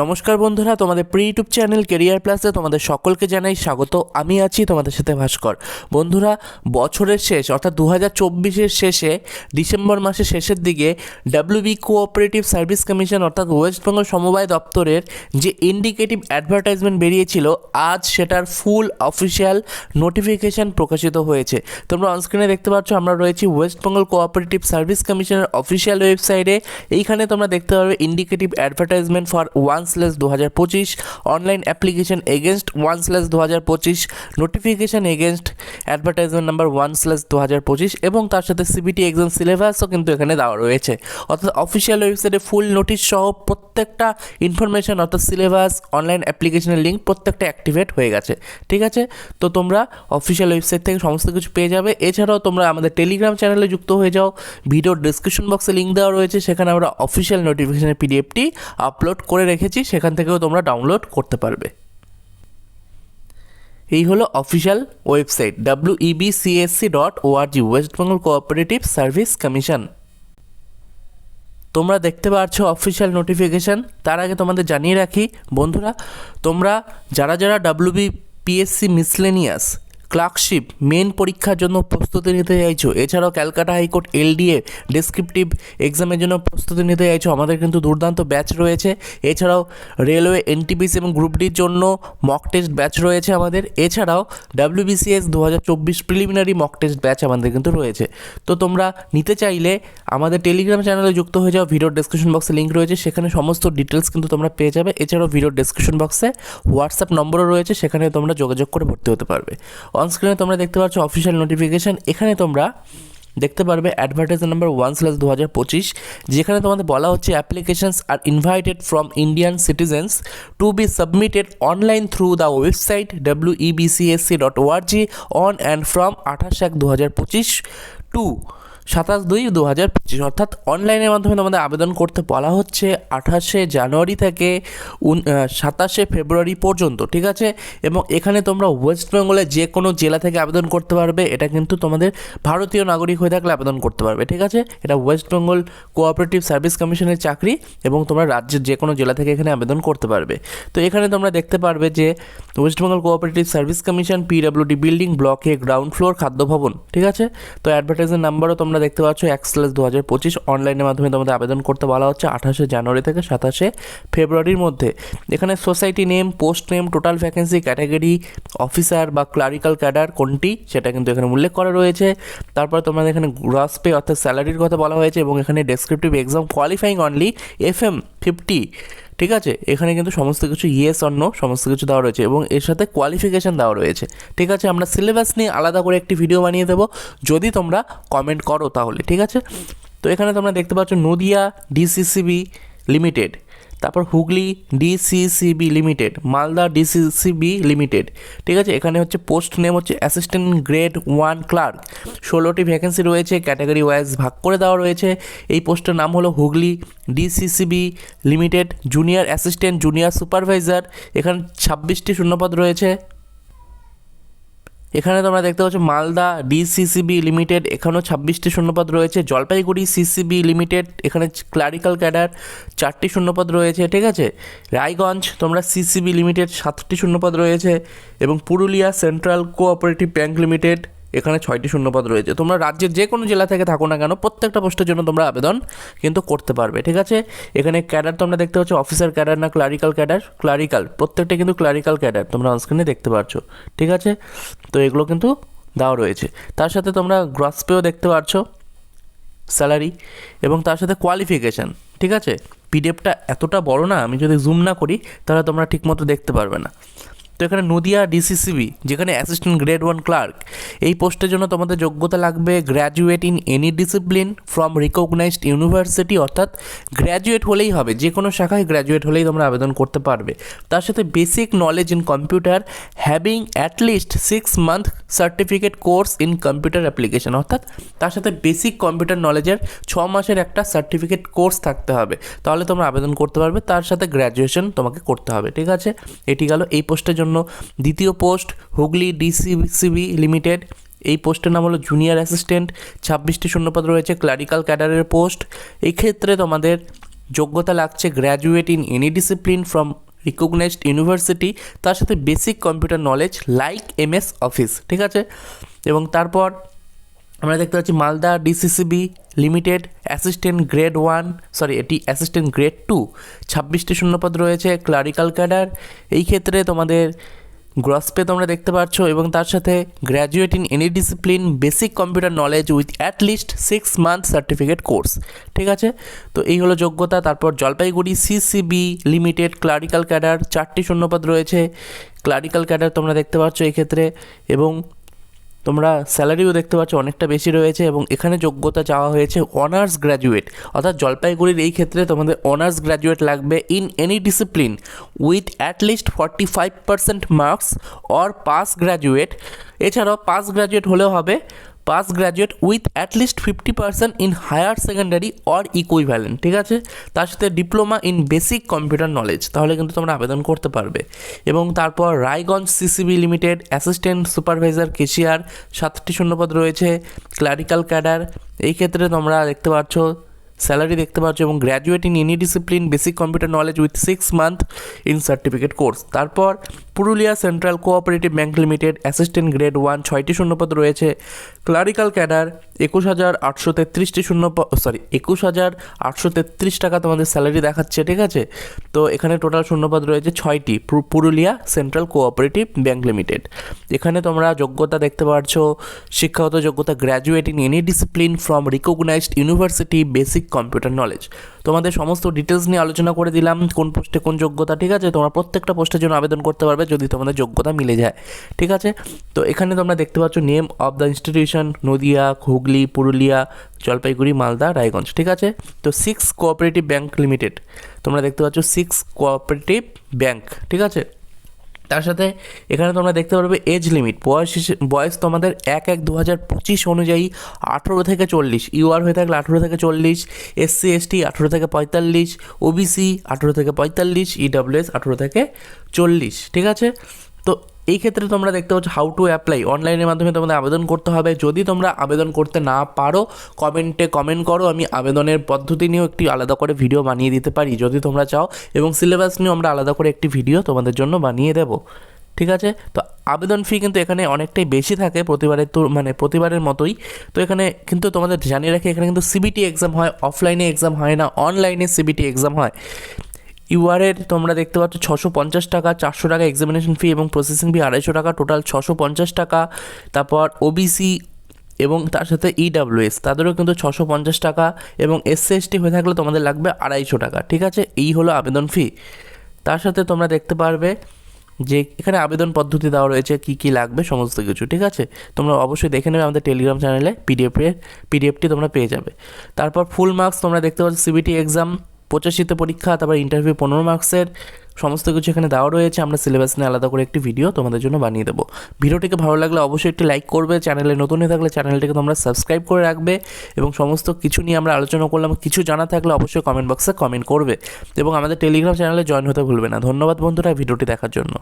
নমস্কার বন্ধুরা, তোমাদের প্রি ইউটিউব চ্যানেল কেরিয়ার প্লাসে তোমাদের সকলকে জানাই স্বাগত। আমি আছি তোমাদের সাথে ভাস্কর। বন্ধুরা, বছরের শেষ, অর্থাৎ দু হাজার চব্বিশের শেষে, ডিসেম্বর মাসের শেষের দিকে W B cooperative service commission অর্থাৎ ওয়েস্ট বেঙ্গল সমবায় দপ্তরের যে ইন্ডিকেটিভ অ্যাডভার্টাইজমেন্ট বেরিয়েছিল, আজ সেটার ফুল অফিসিয়াল নোটিফিকেশান প্রকাশিত হয়েছে। তোমরা অনস্ক্রিনে দেখতে পাচ্ছ, আমরা রয়েছি ওয়েস্ট বেঙ্গল কোঅপারেটিভ সার্ভিস কমিশনের অফিসিয়াল ওয়েবসাইটে এইখানে তোমরা দেখতে পারবে indicative advertisement for one slash দু হাজার পঁচিশ online application against one slash দু হাজার পঁচিশ notification against advertisement number one slash দু হাজার পঁচিশ এবং তার সাথে সিবিটি এক্সাম সিলেবাসও কিন্তু এখানে দেওয়া রয়েছে। অর্থাৎ অফিসিয়াল ওয়েবসাইটে ফুল নোটিশ সহ প্রত্যেকটা ইনফরমেশন অর্থাৎ সিলেবাস অনলাইন অ্যাপ্লিকেশনের লিঙ্ক প্রত্যেকটা অ্যাক্টিভেট হয়ে গেছে। ঠিক আছে? তো তোমরা অফিসিয়াল ওয়েবসাইট থেকে সমস্ত কিছু পেয়ে যাবে। এছাড়াও তোমরা আমাদের টেলিগ্রাম চ্যানেলে যুক্ত হয়ে যাও। ভিডিওর ডিসক্রিপশন বক্সে লিঙ্ক দেওয়া রয়েছে। সেখানে আমরা অফিসিয়াল নোটিফিকেশনের পিডিএফটি আপলোড করে রেখেছি। সেখান থেকেও তোমরা ডাউনলোড করতে পারবে। এই হলো official website W EBCSC dot ORG West Bengal cooperative service commission তোমরা দেখতে পাচ্ছ অফিসিয়াল নোটিফিকেশান তার আগে তোমাদের জানিয়ে রাখি, বন্ধুরা, তোমরা যারা যারা WB PSC miscellaneous clerkship main পরীক্ষার জন্য প্রস্তুতি নিতে চাইছো। এছাড়াও ক্যালকাটা হাইকোর্ট এলডিএ ডেসক্রিপটিভ এক্সামের জন্য প্রস্তুতি নিতে চাইছো। আমাদের কিন্তু দুর্দান্ত ব্যাচ রয়েছে। এছাড়াও রেলওয়ে, এনটিপিসি এবং গ্রুপ ডির জন্য মক টেস্ট ব্যাচ রয়েছে আমাদের। এছাড়াও ডাব্লিউবিসিএস দু হাজার চব্বিশ প্রিলিমিনারি মক টেস্ট ব্যাচ আমাদের কিন্তু রয়েছে। তো তোমরা নিতে চাইলে আমাদের টেলিগ্রাম চ্যানেলে যুক্ত হয়ে যাও। ভিডিওর ডেসক্রিপশন বক্সে লিঙ্ক রয়েছে। সেখানে সমস্ত ডিটেলস কিন্তু তোমরা পেয়ে যাবে। এছাড়াও ভিডিওর ডেসক্রিপশন বক্সে হোয়াটসঅ্যাপ নম্বরও রয়েছে। সেখানে তোমরা যোগাযোগ করে ভর্তি হতে পারবে। অনস্ক্রিনে তোমরা দেখতে পাচ্ছ অফিসিয়াল নোটিফিকেশান এখানে তোমরা দেখতে পারবে অ্যাডভার্টাইজ নাম্বার ওয়ান স্ল্যাশ দু হাজার পঁচিশ যেখানে তোমাদের বলা হচ্ছে applications are invited from Indian citizens to be submitted online through the website W EBCSC dot ORG on and from আঠাশ এক দু হাজার পঁচিশ টু সাতাশ দুই দু হাজার পঁচিশ। অর্থাৎ অনলাইনের মাধ্যমে তোমাদের আবেদন করতে বলা হচ্ছে আঠাশে জানুয়ারি থেকে উন সাতাশে ফেব্রুয়ারি পর্যন্ত, ঠিক আছে? এবং এখানে তোমরা ওয়েস্ট বেঙ্গলের যে কোনো জেলা থেকে আবেদন করতে পারবে। এটা কিন্তু তোমাদের ভারতীয় নাগরিক হয়ে থাকলে আবেদন করতে পারবে, ঠিক আছে? এটা ওয়েস্ট বেঙ্গল কোঅপারেটিভ সার্ভিস কমিশনের চাকরি এবং তোমরা রাজ্যের যে কোনো জেলা থেকে এখানে আবেদন করতে পারবে। তো এখানে তোমরা দেখতে পারবে যে West Bengal cooperative service commission PWD building ব্লকে গ্রাউন্ড ফ্লোর খাদ্য ভবন, ঠিক আছে? তো অ্যাডভার্টাইজের নাম্বারও তোমরা দেখতে পাচ্ছ এক্সএলএস দু হাজার পঁচিশ অনলাইনের মাধ্যমে তোমাদের আবেদন করতে বলা হচ্ছে আঠাশে জানুয়ারি থেকে সাতাশে ফেব্রুয়ারির মধ্যে। এখানে society name, post name, total vacancy, category, officer বা ক্লারিক্যাল ক্যাডার কোনটি সেটা কিন্তু এখানে উল্লেখ করা রয়েছে। তারপর তোমাদের এখানে গ্রস পে অর্থাৎ স্যালারির কথা বলা হয়েছে এবং এখানে descriptive exam qualifying only F M fifty ঠিক আছে? এখানে কিন্তু সমস্ত কিছু ইয়েস অন্য সমস্ত কিছু দেওয়া রয়েছে এবং এর সাথে কোয়ালিফিকেশান দেওয়া রয়েছে। ঠিক আছে? আমরা সিলেবাস নিয়ে আলাদা করে একটি ভিডিও বানিয়ে দেবো। যদি তোমরা কমেন্ট করো তাহলে, ঠিক আছে? তো এখানে তোমরা দেখতে পাচ্ছ নদিয়া ডিসিসিবি লিমিটেড তারপর Hooghly DCCB limited, Malda DCCB limited, ঠিক আছে? এখানে হচ্ছে পোস্ট নেম হচ্ছে অ্যাসিস্ট্যান্ট গ্রেড ওয়ান ক্লার্ক। ষোলোটি ভ্যাকেন্সি রয়েছে, ক্যাটাগরি ওয়াইজ ভাগ করে দেওয়া রয়েছে। এই পোস্টের নাম হলো Hooghly DCCB limited, junior assistant, junior supervisor. এখানে ছাব্বিশটি শূন্যপদ রয়েছে। এখানে তোমরা দেখতে পাচ্ছ মালদা ডিসিসিবি লিমিটেড, এখানেও ছাব্বিশটি শূন্যপদ রয়েছে। জলপাইগুড়ি সিসিবি লিমিটেড, এখানে ক্লারিক্যাল ক্যাডার চারটি শূন্যপদ রয়েছে, ঠিক আছে? রায়গঞ্জ, তোমরা সিসিবি লিমিটেড, সাতটি শূন্যপদ রয়েছে। এবং Purulia central cooperative bank limited এখানে ছয়টি শূন্যপদ রয়েছে। তোমরা রাজ্যের যে কোনো জেলা থেকে থাকো না কেন, প্রত্যেকটা পোস্টের জন্য তোমরা আবেদন কিন্তু করতে পারবে, ঠিক আছে? এখানে ক্যাডার তোমরা দেখতে পাচ্ছ, অফিসার ক্যাডার না ক্লারিক্যাল ক্যাডার? ক্লারিক্যাল, প্রত্যেকটা কিন্তু ক্লারিক্যাল ক্যাডার, তোমরা অনস্ক্রিনে দেখতে পাচ্ছ, ঠিক আছে? তো এগুলো কিন্তু দেওয়া রয়েছে। তার সাথে তোমরা গ্রস পেও দেখতে পাচ্ছ, স্যালারি, এবং তার সাথে কোয়ালিফিকেশান, ঠিক আছে? পিডিএফটা এতটা বড় না, আমি যদি জুম না করি, তাহলে তোমরা ঠিকমতো দেখতে পারবে না। তো এখানে নদিয়া ডিসিসিবি যেখানে অ্যাসিস্ট্যান্ট গ্রেড ওয়ান ক্লার্ক এই পোস্টের জন্য তোমাদের যোগ্যতা লাগবে graduate in any discipline from recognised university অর্থাৎ গ্র্যাজুয়েট হলেই হবে, যে কোনো শাখায় গ্র্যাজুয়েট হলেই তোমরা আবেদন করতে পারবে। তার সাথে basic knowledge in computer having at least six month certificate course in computer application অর্থাৎ তার সাথে বেসিক কম্পিউটার নলেজের ছ মাসের একটা সার্টিফিকেট কোর্স থাকতে হবে। তাহলে তোমরা আবেদন করতে পারবে, তার সাথে গ্র্যাজুয়েশন তোমাকে করতে হবে, ঠিক আছে? এটি গেল এই পোস্টের জন্য। দ্বিতীয় পোস্ট, হুগলি ডিসিসিবি লিমিটেড এই পোস্টের নাম হলো জুনিয়র অ্যাসিস্ট্যান্ট ছাব্বিশটি শূন্যপদ রয়েছে ক্লারিক্যাল ক্যাডারের পোস্ট এক্ষেত্রে তোমাদের যোগ্যতা লাগছে graduate in any discipline from recognised university তার সাথে basic computer knowledge like MS office ঠিক আছে? এবং তারপর আমরা দেখতে পাচ্ছি Malda DCCB limited assistant grade one sorry এটি অ্যাসিস্ট্যান্ট গ্রেড টু ছাব্বিশটি শূন্যপদ রয়েছে ক্লারিক্যাল ক্যাডার এই ক্ষেত্রে তোমাদের গ্রস পে তোমরা দেখতে পাচ্ছ এবং তার সাথে graduate in any discipline basic computer knowledge with at least six month certificate course ঠিক আছে? তো এই হলো যোগ্যতা, তারপর Jalpaiguri CCB limited clerical cadre চারটি শূন্যপদ রয়েছে। ক্লারিক্যাল ক্যাডার তোমরা দেখতে পাচ্ছ এক্ষেত্রে এবং তোমরা স্যালারিও দেখতে পাচ্ছ অনেকটা বেশি রয়েছে এবং এখানে যোগ্যতা চাওয়া হয়েছে অনার্স গ্র্যাজুয়েট। অর্থাৎ জলপাইগুড়ির এই ক্ষেত্রে তোমাদের অনার্স গ্র্যাজুয়েট লাগবে in any discipline with at least forty five percent marks or pass graduate. এছাড়াও পাস গ্র্যাজুয়েট হলেও হবে pass graduate with at least fifty percent in higher secondary or equivalent ঠিক আছে? তার সাথে diploma in basic computer knowledge তাহলে কিন্তু তোমরা আবেদন করতে পারবে। এবং তারপর Raiganj CCB limited assistant supervisor cashier সাতটি শূন্যপদ রয়েছে ক্লারিক্যাল ক্যাডার এই ক্ষেত্রে তোমরা দেখতে পাচ্ছ স্যালারি দেখতে পাচ্ছ এবং graduate in any discipline basic computer knowledge with six month in certificate course তারপর Purulia central cooperative bank limited assistant grade one ছয়টি শূন্যপদ রয়েছে। ক্লারিক্যাল ক্যাডার একুশ হাজার আটশো তেত্রিশটি শূন্য সরি, একুশ হাজার আটশো তেত্রিশ টাকা তোমাদের স্যালারি দেখাচ্ছে, ঠিক আছে? তো এখানে টোটাল শূন্যপদ রয়েছে ছয়টি Purulia central cooperative bank limited. এখানে তোমরা যোগ্যতা দেখতে পাচ্ছ শিক্ষাগত যোগ্যতা graduate in any discipline from recognised university basic computer knowledge তোমাদের সমস্ত ডিটেলস নিয়ে আলোচনা করে দিলাম, কোন পোস্টে কোন যোগ্যতা, ঠিক আছে? তোমরা প্রত্যেকটা পোস্টের জন্য আবেদন করতে পারবে যদি তোমাদের যোগ্যতা মিলে যায়, ঠিক আছে? তো এখানে তোমরা দেখতে পাচ্ছ name of the institution Nadia, Hooghly, Purulia, Jalpaiguri, Malda, Raiganj, ঠিক আছে? তো সিক্স কোঅপারেটিভ ব্যাঙ্ক লিমিটেড তোমরা দেখতে পাচ্ছ সিক্স কোঅপারেটিভ ব্যাঙ্ক ঠিক আছে? তার সাথে এখানে তোমরা দেখতে পারবে এজ লিমিট বয়স বয়স তোমাদের এক এক দু হাজার পঁচিশ অনুযায়ী আঠেরো থেকে চল্লিশ। ইউআর হয়ে থাকলে আঠেরো থেকে চল্লিশ এসসি এসটি আঠেরো থেকে পঁয়তাল্লিশ ওবিসি আঠেরো থেকে পঁয়তাল্লিশ ইডাব্লিউএস আঠেরো থেকে চল্লিশ। ঠিক আছে? তো এই ক্ষেত্রে তোমরা দেখতে পাচ্ছ হাউ টু অ্যাপ্লাই অনলাইনের মাধ্যমে তোমাদের আবেদন করতে হবে। যদি তোমরা আবেদন করতে না পারো, কমেন্টে কমেন্ট করো। আমি আবেদনের পদ্ধতি নিয়েও একটি আলাদা করে ভিডিও বানিয়ে দিতে পারি। যদি তোমরা চাও, এবং সিলেবাস নিয়েও আমরা আলাদা করে একটি ভিডিও তোমাদের জন্য বানিয়ে দেবো। ঠিক আছে? তো আবেদন ফি কিন্তু এখানে অনেকটাই বেশি থাকে প্রতিবারের তো মানে প্রতিবারের মতোই। তো এখানে কিন্তু তোমাদের জানিয়ে রাখি, এখানে কিন্তু সিবিটি এক্সাম হয় অফলাইনে এক্সাম হয় না অনলাইনে সিবিটি এক্সাম হয়। ইউআরের তোমরা দেখতে পাচ্ছ ছশো পঞ্চাশ টাকা, চারশো টাকা এক্সামিনেশন ফি এবং প্রসেসিং ফি আড়াইশো টাকা টোটাল ছশো পঞ্চাশ টাকা। তারপর ওবিসি এবং তার সাথে ইডাব্লিউএস তাদেরও কিন্তু ছশো পঞ্চাশ টাকা এবং এসসি এসটি হয়ে থাকলে তোমাদের লাগবে আড়াইশো টাকা, ঠিক আছে? এই হলো আবেদন ফি তার সাথে তোমরা দেখতে পারবে যে এখানে আবেদন পদ্ধতি দেওয়া রয়েছে, কী কী লাগবে, সমস্ত কিছু, ঠিক আছে? তোমরা অবশ্যই দেখে নেবে আমাদের টেলিগ্রাম চ্যানেলে পিডিএফের পিডিএফটি তোমরা পেয়ে যাবে। তারপর ফুল মার্কস তোমরা দেখতে পাচ্ছ সিবিটি এক্সাম পঁচাশিতে পরীক্ষা, তারপর ইন্টারভিউ পনেরো মার্কসের সমস্ত কিছু এখানে দেওয়া রয়েছে। আমরা সিলেবাস নিয়ে আলাদা করে একটি ভিডিও তোমাদের জন্য বানিয়ে দেবো। ভিডিওটিকে ভালো লাগলে অবশ্যই একটি লাইক করবে। চ্যানেলে নতুন হয়ে থাকলে চ্যানেলটিকে তোমরা সাবস্ক্রাইব করে রাখবে এবং সমস্ত কিছু নিয়ে আমরা আলোচনা করলাম, কিছু জানা থাকলে অবশ্যই কমেন্ট বক্সে কমেন্ট করবে। এবং আমাদের টেলিগ্রাম চ্যানেলে জয়েন হতে ভুলবে না। ধন্যবাদ বন্ধুরা, ভিডিওটি দেখার জন্য।